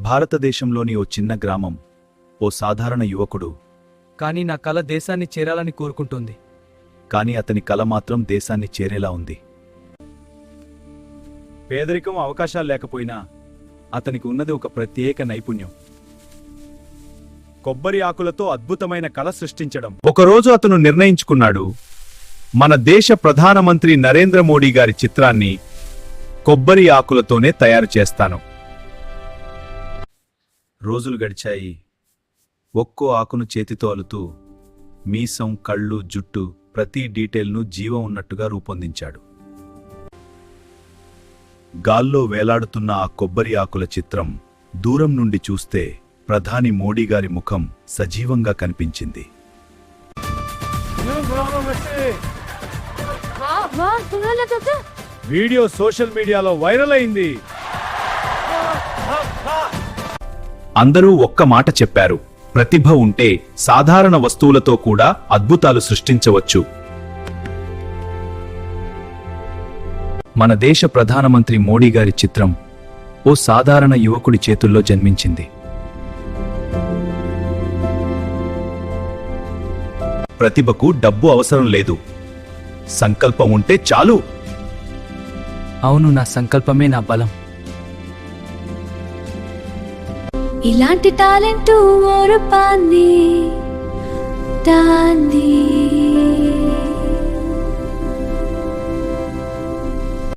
భారతదేశంలోని ఓ చిన్న గ్రామం ఓ సాధారణ యువకుడు. కానీ నా కల దేశాన్ని చేరాలని కోరుకుంటోంది. కాని అతని కల మాత్రం దేశాన్ని చేరేలా ఉంది. పేదరికం అవకాశాలు లేకపోయినా అతనికి ఉన్నది ఒక ప్రత్యేక నైపుణ్యం. కొబ్బరి ఆకులతో అద్భుతమైన కళ సృష్టించడం. ఒకరోజు అతను నిర్ణయించుకున్నాడు మన దేశ ప్రధానమంత్రి నరేంద్ర మోడీ గారి చిత్రాన్ని కొబ్బరి ఆకులతోనే తయారు చేస్తాను రోజులు గడిచాయి ఒక్కో ఆకును చేతితో అలుతూ మీసం కళ్ళు జుట్టు ప్రతి డీటెయిల్ను జీవం ఉన్నట్టుగా రూపొందించాడు గాల్లో వేలాడుతున్న ఆ కొబ్బరి ఆకుల చిత్రం దూరం నుండి చూస్తే ప్రధాని మోడీ గారి ముఖం సజీవంగా కనిపించింది వీడియో సోషల్ మీడియాలో వైరల్ అయింది. అందరూ ఒక్క మాట చెప్పారు. ప్రతిభ ఉంటే సాధారణ వస్తువులతో కూడా అద్భుతాలు సృష్టించవచ్చు. మన దేశ ప్రధానమంత్రి మోడీ గారి చిత్రం ఓ సాధారణ యువకుడి చేతుల్లో జన్మించింది. ప్రతిభకు డబ్బు అవసరం లేదు. సంకల్పం ఉంటే చాలు. అవును నా సంకల్పమే నా బలం. ఇలాంటి టాలెంట్ ఓరపాన్ని రూపాన్ని దాన్ని